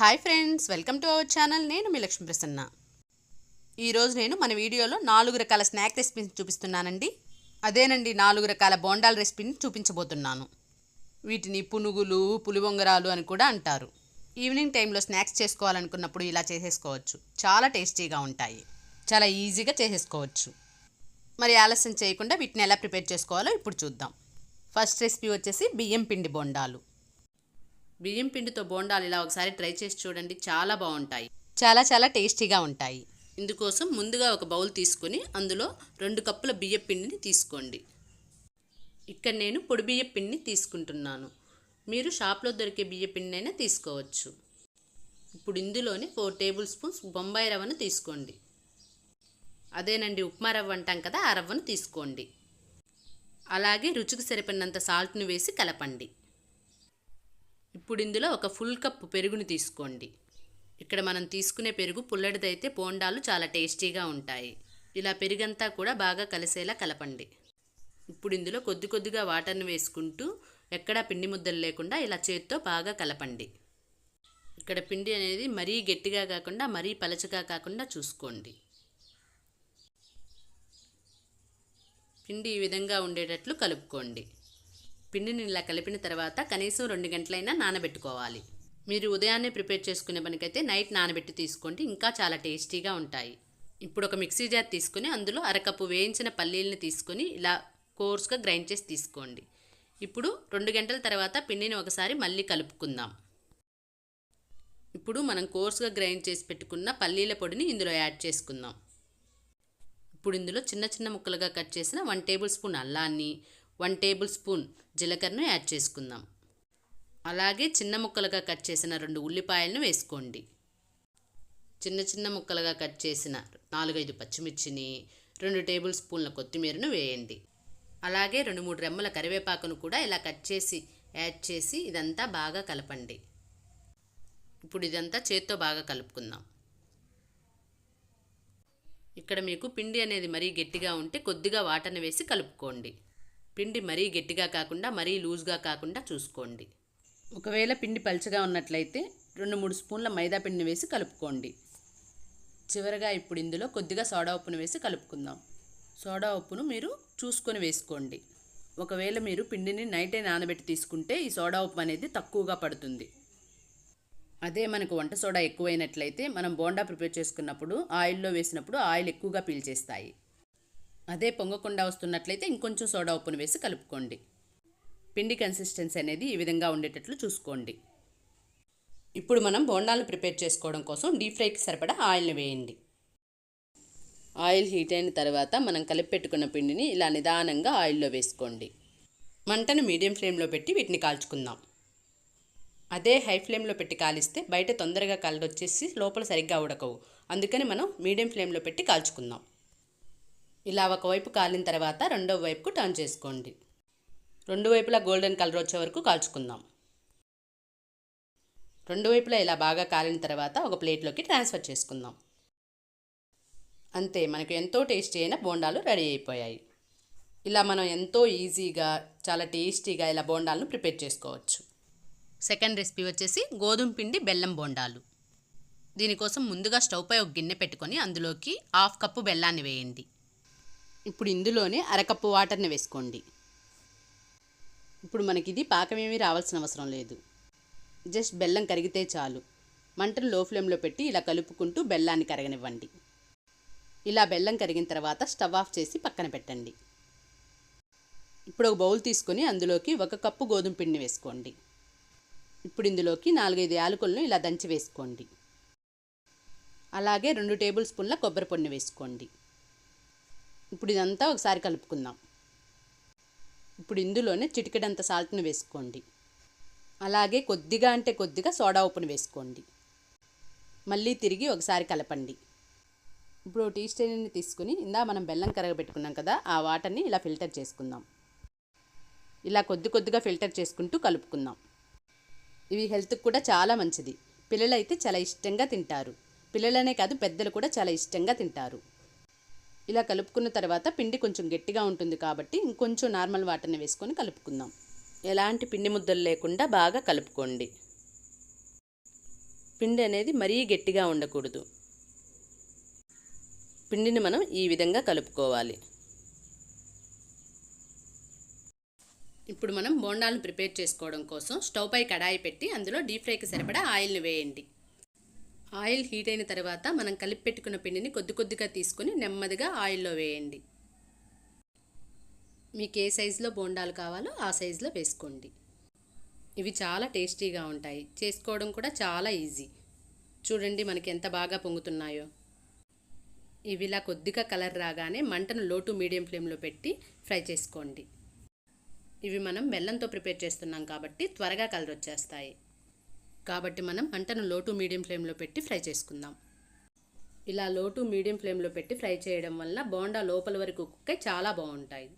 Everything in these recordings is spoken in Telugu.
Hi friends welcome to our channel. నేను మీ లక్ష్మీ ప్రసన్న. ఈరోజు నేను మన వీడియోలో నాలుగు రకాల స్నాక్ రెసిపీని చూపిస్తున్నానండి. అదేనండి నాలుగు రకాల బోండాల రెసిపీని చూపించబోతున్నాను. వీటిని పునుగులు పులివొంగరాలు అని కూడా అంటారు. ఈవినింగ్ టైంలో స్నాక్స్ చేసుకోవాలనుకున్నప్పుడు ఇలా చేసేసుకోవచ్చు. చాలా టేస్టీగా ఉంటాయి. చాలా ఈజీగా చేసేసుకోవచ్చు. మరి ఆలస్యం చేయకుండా వీటిని ఎలా ప్రిపేర్ చేసుకోవాలో ఇప్పుడు చూద్దాం. ఫస్ట్ రెసిపీ వచ్చేసి బియ్యం పిండి బోండాలు. బియ్యం పిండితో బోండాలు ఇలా ఒకసారి ట్రై చేసి చూడండి. చాలా బాగుంటాయి. చాలా చాలా టేస్టీగా ఉంటాయి. ఇందుకోసం ముందుగా ఒక బౌల్ తీసుకొని అందులో రెండు కప్పుల బియ్యం పిండిని తీసుకోండి. ఇక్కడ నేను పొడి బియ్యం పిండిని తీసుకుంటున్నాను. మీరు షాప్లో దొరికే బియ్య పిండి అయినా తీసుకోవచ్చు. ఇప్పుడు ఇందులోనే ఫోర్ టేబుల్ స్పూన్స్ బొంబాయి రవ్వను తీసుకోండి. అదేనండి ఉప్మా రవ్వ అంటాం కదా ఆ రవ్వను తీసుకోండి. అలాగే రుచికి సరిపడినంత సాల్ట్ను వేసి కలపండి. ఇప్పుడు ఇందులో ఒక ఫుల్ కప్ పెరుగుని తీసుకోండి. ఇక్కడ మనం తీసుకునే పెరుగు పుల్లడిదైతే బోండాలు చాలా టేస్టీగా ఉంటాయి. ఇలా పెరుగంతా కూడా బాగా కలిసేలా కలపండి. ఇప్పుడు ఇందులో కొద్ది కొద్దిగా వాటర్ని వేసుకుంటూ ఎక్కడా పిండి ముద్దలు లేకుండా ఇలా చేత్తో బాగా కలపండి. ఇక్కడ పిండి అనేది మరీ గట్టిగా కాకుండా మరీ పలచగా కాకుండా చూసుకోండి. పిండి ఈ విధంగా ఉండేటట్లు కలుపుకోండి. పిండిని ఇలా కలిపిన తర్వాత కనీసం రెండు గంటలైనా నానబెట్టుకోవాలి. మీరు ఉదయాన్నే ప్రిపేర్ చేసుకునే పనికైతే నైట్ నానబెట్టి తీసుకోండి ఇంకా చాలా టేస్టీగా ఉంటాయి. ఇప్పుడు ఒక మిక్సీ జార్ తీసుకొని అందులో అరకప్పు వేయించిన పల్లీలను తీసుకొని ఇలా కోర్స్గా గ్రైండ్ చేసి తీసుకోండి. ఇప్పుడు రెండు గంటల తర్వాత పిండిని ఒకసారి మళ్ళీ కలుపుకుందాం. ఇప్పుడు మనం కోర్స్గా గ్రైండ్ చేసి పెట్టుకున్న పల్లీల పొడిని ఇందులో యాడ్ చేసుకుందాం. ఇప్పుడు ఇందులో చిన్న చిన్న ముక్కలుగా కట్ చేసిన వన్ టేబుల్ స్పూన్ అల్లాన్ని వన్ టేబుల్ స్పూన్ జీలకర్రను యాడ్ చేసుకుందాం. అలాగే చిన్న ముక్కలుగా కట్ చేసిన రెండు ఉల్లిపాయలను వేసుకోండి. చిన్న చిన్న ముక్కలుగా కట్ చేసిన నాలుగైదు పచ్చిమిర్చిని రెండు టేబుల్ స్పూన్ల కొత్తిమీరను వేయండి. అలాగే రెండు మూడు రెమ్మల కరివేపాకును కూడా ఇలా కట్ చేసి యాడ్ చేసి ఇదంతా బాగా కలపండి. ఇప్పుడు ఇదంతా చేత్తో బాగా కలుపుకుందాం. ఇక్కడ మీకు పిండి అనేది మరీ గట్టిగా ఉంటే కొద్దిగా వాటర్ని వేసి కలుపుకోండి. పిండి మరీ గట్టిగా కాకుండా మరీ లూజ్గా కాకుండా చూసుకోండి. ఒకవేళ పిండి పలుచగా ఉన్నట్లయితే రెండు మూడు స్పూన్ల మైదా పిండిని వేసి కలుపుకోండి. చివరగా ఇప్పుడు ఇందులో కొద్దిగా సోడా ఉప్పును వేసి కలుపుకుందాం. సోడా ఉప్పును మీరు చూసుకొని వేసుకోండి. ఒకవేళ మీరు పిండిని నైటే నానబెట్టి తీసుకుంటే ఈ సోడా ఉప్పు అనేది తక్కువగా పడుతుంది. అదే మనకు వంట సోడా ఎక్కువైనట్లయితే మనం బోండా ప్రిపేర్ చేసుకున్నప్పుడు ఆయిల్లో వేసినప్పుడు ఆయిల్ ఎక్కువగా పీల్చేస్తాయి. అదే పొంగకుండా వస్తున్నట్లయితే ఇంకొంచెం సోడా ఉప్పును వేసి కలుపుకోండి. పిండి కన్సిస్టెన్సీ అనేది ఈ విధంగా ఉండేటట్లు చూసుకోండి. ఇప్పుడు మనం బోండాలు ప్రిపేర్ చేసుకోవడం కోసం డీప్ ఫ్రైకి సరిపడా ఆయిల్ని వేయండి. ఆయిల్ హీట్ అయిన తర్వాత మనం కలిపి పెట్టుకున్న పిండిని ఇలా నిదానంగా ఆయిల్లో వేసుకోండి. మంటను మీడియం ఫ్లేమ్లో పెట్టి వీటిని కాల్చుకుందాం. అదే హై ఫ్లేమ్లో పెట్టి కాలిస్తే బయట తొందరగా కలడొచ్చేసి లోపల సరిగ్గా ఉడకవు. అందుకని మనం మీడియం ఫ్లేమ్లో పెట్టి కాల్చుకుందాం. ఇలా ఒకవైపు కాలిన తర్వాత రెండవ వైపుకు టర్న్ చేసుకోండి. రెండు వైపులా గోల్డెన్ కలర్ వచ్చే వరకు కాల్చుకుందాం. రెండు వైపులా ఇలా బాగా కాలిన తర్వాత ఒక ప్లేట్లోకి ట్రాన్స్ఫర్ చేసుకుందాం. అంతే మనకు ఎంతో టేస్టీ అయిన బోండాలు రెడీ అయిపోయాయి. ఇలా మనం ఎంతో ఈజీగా చాలా టేస్టీగా ఇలా బోండాలను ప్రిపేర్ చేసుకోవచ్చు. సెకండ్ రెసిపీ వచ్చేసి గోధుమ పిండి బెల్లం బోండాలు. దీనికోసం ముందుగా స్టవ్పై ఒక గిన్నె పెట్టుకొని అందులోకి హాఫ్ కప్పు బెల్లాన్ని వేయండి. ఇప్పుడు ఇందులోనే అరకప్పు వాటర్ని వేసుకోండి. ఇప్పుడు మనకి ఇది పాకమేమీ రావాల్సిన అవసరం లేదు. జస్ట్ బెల్లం కరిగితే చాలు. మంటను లో ఫ్లేమ్లో పెట్టి ఇలా కలుపుకుంటూ బెల్లాన్ని కరగనివ్వండి. ఇలా బెల్లం కరిగిన తర్వాత స్టవ్ ఆఫ్ చేసి పక్కన పెట్టండి. ఇప్పుడు ఒక బౌల్ తీసుకొని అందులోకి ఒక కప్పు గోధుమ పిండిని వేసుకోండి. ఇప్పుడు ఇందులోకి నాలుగైదు యాలకులను ఇలా దంచి వేసుకోండి. అలాగే రెండు టేబుల్ స్పూన్ల కొబ్బరి పొడిని వేసుకోండి. ఇప్పుడు ఇదంతా ఒకసారి కలుపుకుందాం. ఇప్పుడు ఇందులోనే చిటికెడంత సాల్ట్ను వేసుకోండి. అలాగే కొద్దిగా అంటే కొద్దిగా సోడా ఉప్పును వేసుకోండి. మళ్ళీ తిరిగి ఒకసారి కలపండి. ఇప్పుడు టీ స్టైన్ని తీసుకుని ఇందా మనం బెల్లం కరగబెట్టుకున్నాం కదా ఆ వాటర్ని ఇలా ఫిల్టర్ చేసుకుందాం. ఇలా కొద్ది కొద్దిగా ఫిల్టర్ చేసుకుంటూ కలుపుకుందాం. ఇవి హెల్త్కి కూడా చాలా మంచిది. పిల్లలైతే చాలా ఇష్టంగా తింటారు. పిల్లలనే కాదు పెద్దలు కూడా చాలా ఇష్టంగా తింటారు. ఇలా కలుపుకున్న తర్వాత పిండి కొంచెం గట్టిగా ఉంటుంది కాబట్టి ఇంకొంచెం నార్మల్ వాటర్ని వేసుకొని కలుపుకుందాం. ఎలాంటి పిండి ముద్దలు లేకుండా బాగా కలుపుకోండి. పిండి అనేది మరీ గట్టిగా ఉండకూడదు. పిండిని మనం ఈ విధంగా కలుపుకోవాలి. ఇప్పుడు మనం బోండాలను ప్రిపేర్ చేసుకోవడం కోసం స్టవ్ పై కడాయి పెట్టి అందులో డీప్ ఫ్రైకి సరిపడా ఆయిల్ని వేయండి. ఆయిల్ హీట్ అయిన తర్వాత మనం కలిపి పెట్టుకున్న పిండిని కొద్ది కొద్దిగా తీసుకొని నెమ్మదిగా ఆయిల్లో వేయండి. మీకు ఏ సైజులో బోండాలు కావాలో ఆ సైజులో వేసుకోండి. ఇవి చాలా టేస్టీగా ఉంటాయి. చేసుకోవడం కూడా చాలా ఈజీ. చూడండి మనకి ఎంత బాగా పొంగుతున్నాయో. ఇవి ఇలా కొద్దిగా కలర్ రాగానే మంటను లో టు మీడియం ఫ్లేమ్లో పెట్టి ఫ్రై చేసుకోండి. ఇవి మనం బెల్లంతో ప్రిపేర్ చేస్తున్నాం కాబట్టి త్వరగా కలర్ వచ్చేస్తాయి. కాబట్టి మనం మంటను లో టు మీడియం ఫ్లేమ్లో పెట్టి ఫ్రై చేసుకుందాం. ఇలా లో టు మీడియం ఫ్లేమ్లో పెట్టి ఫ్రై చేయడం వల్ల బోండా లోపల వరకు కుక్కై చాలా బాగుంటాయి.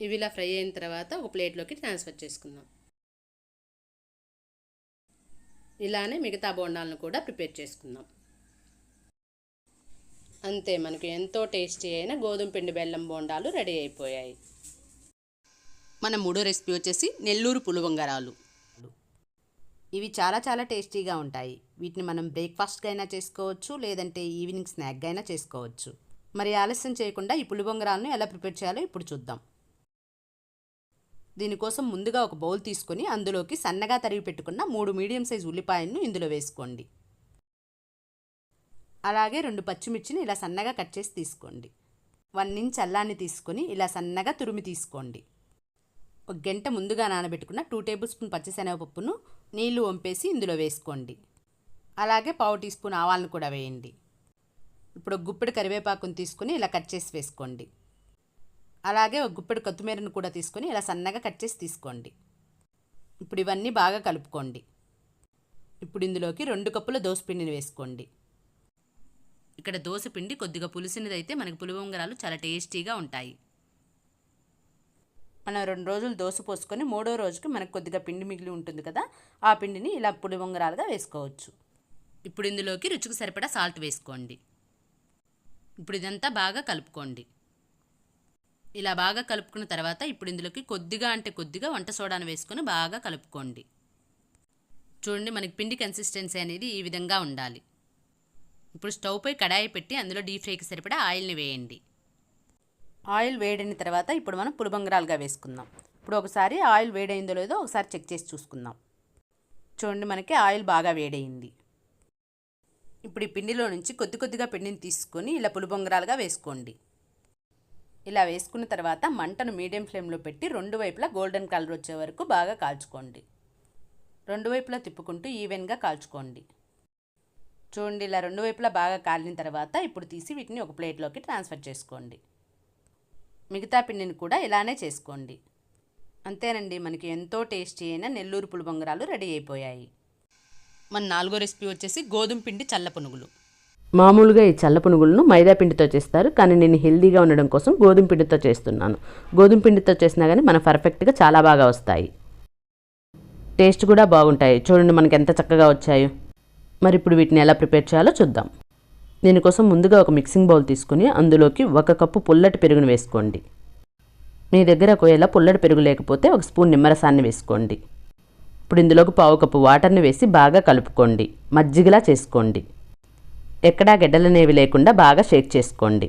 ఇవి ఇలా ఫ్రై అయిన తర్వాత ఒక ప్లేట్లోకి ట్రాన్స్ఫర్ చేసుకుందాం. ఇలానే మిగతా బోండాలను కూడా ప్రిపేర్ చేసుకుందాం. అంతే మనకు ఎంతో టేస్టీ అయిన గోధుమ పిండి బెల్లం బోండాలు రెడీ అయిపోయాయి. మన మూడో రెసిపీ వచ్చేసి నెల్లూరు పులివంగరాలు. ఇవి చాలా చాలా టేస్టీగా ఉంటాయి. వీటిని మనం బ్రేక్ఫాస్ట్గా అయినా చేసుకోవచ్చు లేదంటే ఈవినింగ్ స్నాక్గా అయినా చేసుకోవచ్చు. మరి ఆలస్యం చేయకుండా ఈ పులిబొంగరాలను ఎలా ప్రిపేర్ చేయాలో ఇప్పుడు చూద్దాం. దీనికోసం ముందుగా ఒక బౌల్ తీసుకొని అందులోకి సన్నగా తరిగి పెట్టుకున్న మూడు మీడియం సైజ్ ఉల్లిపాయలను ఇందులో వేసుకోండి. అలాగే రెండు పచ్చిమిర్చిని ఇలా సన్నగా కట్ చేసి తీసుకోండి. వన్ ఇంచ్ అల్లాన్ని తీసుకొని ఇలా సన్నగా తురిమి తీసుకోండి. ఒక గంట ముందుగా నానబెట్టుకున్న టూ టేబుల్ స్పూన్ పచ్చిశనగపప్పును నీళ్ళు వంపేసి ఇందులో వేసుకోండి. అలాగే పావు టీ స్పూన్ ఆవాలను కూడా వేయండి. ఇప్పుడు ఒక గుప్పెడు కరివేపాకును తీసుకొని ఇలా కట్ చేసి వేసుకోండి. అలాగే ఒక గుప్పెడు కొత్తిమీరను కూడా తీసుకొని ఇలా సన్నగా కట్ చేసి తీసుకోండి. ఇప్పుడు ఇవన్నీ బాగా కలుపుకోండి. ఇప్పుడు ఇందులోకి రెండు కప్పుల దోసపిండిని వేసుకోండి. ఇక్కడ దోశ పిండి కొద్దిగా పులిసినదైతే మనకి పులివొంగరాలు చాలా టేస్టీగా ఉంటాయి. మనం రెండు రోజులు దోశ పోసుకొని మూడో రోజుకి మనకు కొద్దిగా పిండి మిగిలి ఉంటుంది కదా ఆ పిండిని ఇలా పుడి ఉంగరాలుగా వేసుకోవచ్చు. ఇప్పుడు ఇందులోకి రుచికి సరిపడా సాల్ట్ వేసుకోండి. ఇప్పుడు ఇదంతా బాగా కలుపుకోండి. ఇలా బాగా కలుపుకున్న తర్వాత ఇప్పుడు ఇందులోకి కొద్దిగా అంటే కొద్దిగా వంట సోడాను వేసుకొని బాగా కలుపుకోండి. చూడండి మనకి పిండి కన్సిస్టెన్సీ అనేది ఈ విధంగా ఉండాలి. ఇప్పుడు స్టవ్ పై కడాయి పెట్టి అందులో డీప్ ఫ్రైకి సరిపడా ఆయిల్ని వేయండి. ఆయిల్ వేడిన తర్వాత ఇప్పుడు మనం పులిబంగరాలుగా వేసుకుందాం. ఇప్పుడు ఒకసారి ఆయిల్ వేడైందో లేదో ఒకసారి చెక్ చేసి చూసుకుందాం. చూడండి మనకి ఆయిల్ బాగా వేడైంది. ఇప్పుడు ఈ పిండిలో నుంచి కొద్ది కొద్దిగా పిండిని తీసుకొని ఇలా పులిబొంగరాలుగా వేసుకోండి. ఇలా వేసుకున్న తర్వాత మంటను మీడియం ఫ్లేమ్లో పెట్టి రెండు వైపులా గోల్డెన్ కలర్ వచ్చే వరకు బాగా కాల్చుకోండి. రెండు వైపులా తిప్పుకుంటూ ఈవెన్గా కాల్చుకోండి. చూడండి ఇలా రెండు వైపులా బాగా కాలిన తర్వాత ఇప్పుడు తీసి వీటిని ఒక ప్లేట్లోకి ట్రాన్స్ఫర్ చేసుకోండి. మిగతా పిండిని కూడా ఇలానే చేసుకోండి. అంతేనండి మనకి ఎంతో టేస్టీ అయిన నెల్లూరు పులిబొంగరాలు రెడీ అయిపోయాయి. మన నాలుగో రెసిపీ వచ్చేసి గోధుమ పిండి చల్ల పునుగులు. మామూలుగా ఈ చల్ల పునుగులను మైదా పిండితో చేస్తారు కానీ నేను హెల్దీగా ఉండడం కోసం గోధుమ పిండితో చేస్తున్నాను. గోధుమ పిండితో చేసినా కానీ మన పర్ఫెక్ట్గా చాలా బాగా వస్తాయి. టేస్ట్ కూడా బాగుంటాయి. చూడండి మనకి ఎంత చక్కగా వచ్చాయో. మరి ఇప్పుడు వీటిని ఎలా ప్రిపేర్ చేయాలో చూద్దాం. దీనికోసం ముందుగా ఒక మిక్సింగ్ బౌల్ తీసుకుని అందులోకి ఒక కప్పు పుల్లటి పెరుగును వేసుకోండి. మీ దగ్గర ఒకవేళ పుల్లటి పెరుగు లేకపోతే ఒక స్పూన్ నిమ్మరసాన్ని వేసుకోండి. ఇప్పుడు ఇందులోకి పావు కప్పు వాటర్ని వేసి బాగా కలుపుకోండి. మజ్జిగలా చేసుకోండి. ఎక్కడా గెడ్డలనేవి లేకుండా బాగా షేక్ చేసుకోండి.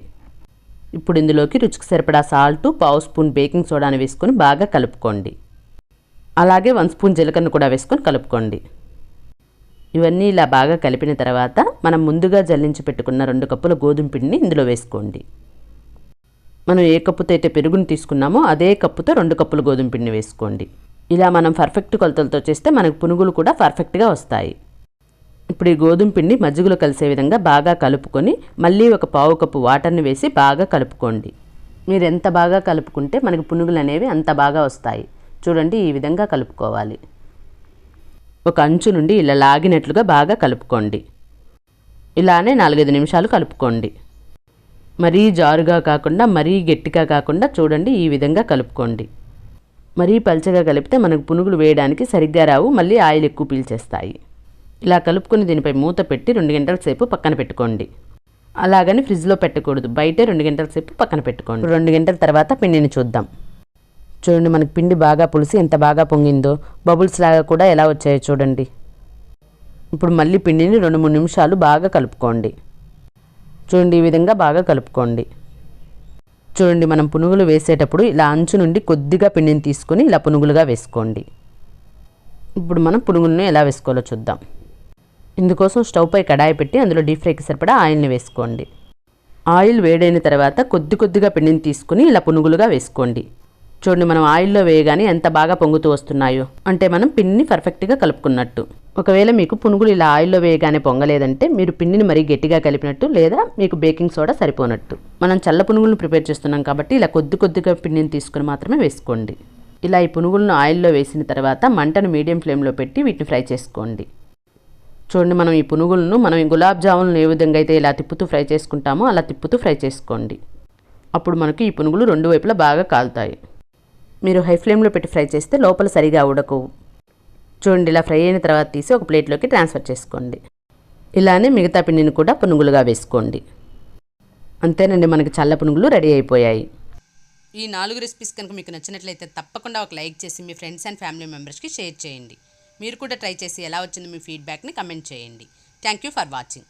ఇప్పుడు ఇందులోకి రుచికి సరిపడా సాల్టు పావు స్పూన్ బేకింగ్ సోడాని వేసుకొని బాగా కలుపుకోండి. అలాగే వన్ స్పూన్ జీలకర్ర కూడా వేసుకొని కలుపుకోండి. ఇవన్నీ ఇలా బాగా కలిపిన తర్వాత మనం ముందుగా జల్లించి పెట్టుకున్న రెండు కప్పుల గోధుమ పిండిని ఇందులో వేసుకోండి. మనం ఏ కప్పుతో అయితే పెరుగుని తీసుకున్నామో అదే కప్పుతో రెండు కప్పుల గోధుమ పిండిని వేసుకోండి. ఇలా మనం పర్ఫెక్ట్ కొలతలతో చేస్తే మనకు పునుగులు కూడా పర్ఫెక్ట్గా వస్తాయి. ఇప్పుడు ఈ గోధుమ పిండి మజ్జిగలో కలిసే విధంగా బాగా కలుపుకొని మళ్ళీ ఒక పావు కప్పు వాటర్ని వేసి బాగా కలుపుకోండి. మీరు ఎంత బాగా కలుపుకుంటే మనకి పునుగులు అనేవి అంత బాగా వస్తాయి. చూడండి ఈ విధంగా కలుపుకోవాలి. ఒక అంచు నుండి ఇలా లాగినట్లుగా బాగా కలుపుకోండి. ఇలానే నాలుగైదు నిమిషాలు కలుపుకోండి. మరీ జారుగా కాకుండా మరీ గట్టిగా కాకుండా చూడండి ఈ విధంగా కలుపుకోండి. మరీ పల్చగా కలిపితే మనకు పునుగులు వేయడానికి సరిగ్గా రావు మళ్ళీ ఆయిల్ ఎక్కువ పీల్చేస్తాయి. ఇలా కలుపుకొని దీనిపై మూత పెట్టి రెండు గంటల సేపు పక్కన పెట్టుకోండి. అలాగని ఫ్రిడ్జ్లో పెట్టకూడదు బయటే రెండు గంటల సేపు పక్కన పెట్టుకోండి. రెండు గంటల తర్వాత పిండిని చూద్దాం. చూడండి మనకి పిండి బాగా పులిసి ఎంత బాగా పొంగిందో. బబుల్స్ లాగా కూడా ఎలా వచ్చాయో చూడండి. ఇప్పుడు మళ్ళీ పిండిని రెండు మూడు నిమిషాలు బాగా కలుపుకోండి. చూడండి ఈ విధంగా బాగా కలుపుకోండి. చూడండి మనం పునుగులు వేసేటప్పుడు ఇలా అంచు నుండి కొద్దిగా పిండిని తీసుకొని ఇలా పునుగులుగా వేసుకోండి. ఇప్పుడు మనం పునుగులను ఎలా వేసుకోవాలో చూద్దాం. ఇందుకోసం స్టవ్ పై కడాయి పెట్టి అందులో డీప్ ఫ్రైకి సరిపడా ఆయిల్ని వేసుకోండి. ఆయిల్ వేడైన తర్వాత కొద్ది కొద్దిగా పిండిని తీసుకుని ఇలా పునుగులుగా వేసుకోండి. చూడండి మనం ఆయిల్లో వేయగానే ఎంత బాగా పొంగుతూ వస్తున్నాయో. అంటే మనం పిన్ని పర్ఫెక్ట్గా కలుపుకున్నట్టు. ఒకవేళ మీకు పునుగులు ఇలా ఆయిల్లో వేయగానే పొంగలేదంటే మీరు పిండిని మరీ గట్టిగా కలిపినట్టు లేదా మీకు బేకింగ్ సోడా సరిపోనట్టు. మనం చల్ల పునుగులను ప్రిపేర్ చేస్తున్నాం కాబట్టి ఇలా కొద్ది కొద్దిగా పిండిని తీసుకుని మాత్రమే వేసుకోండి. ఇలా ఈ పునుగులను ఆయిల్లో వేసిన తర్వాత మంటను మీడియం ఫ్లేమ్లో పెట్టి వీటిని ఫ్రై చేసుకోండి. చూడండి మనం ఈ పునుగులను మనం ఈ గులాబ్ జాములను ఏ విధంగా అయితే ఇలా తిప్పుతూ ఫ్రై చేసుకుంటామో అలా తిప్పుతూ ఫ్రై చేసుకోండి. అప్పుడు మనకు ఈ పునుగులు రెండు వైపులా బాగా కాలుతాయి. మీరు హై ఫ్లేమ్లో పెట్టి ఫ్రై చేస్తే లోపల సరిగా ఉడకవు చూడండి ఇలా ఫ్రై అయిన తర్వాత తీసి ఒక ప్లేట్లోకి ట్రాన్స్ఫర్ చేసుకోండి. ఇలానే మిగతా పిండిని కూడా పునుగులుగా వేసుకోండి. అంతేనండి మనకి చల్ల పునుగులు రెడీ అయిపోయాయి. ఈ నాలుగు రెసిపీస్ కనుక మీకు నచ్చినట్లయితే తప్పకుండా ఒక లైక్ చేసి మీ ఫ్రెండ్స్ అండ్ ఫ్యామిలీ మెంబర్స్కి షేర్ చేయండి. మీరు కూడా ట్రై చేసి ఎలా వచ్చిందో మీ ఫీడ్బ్యాక్ని కమెంట్ చేయండి. Thank you for watching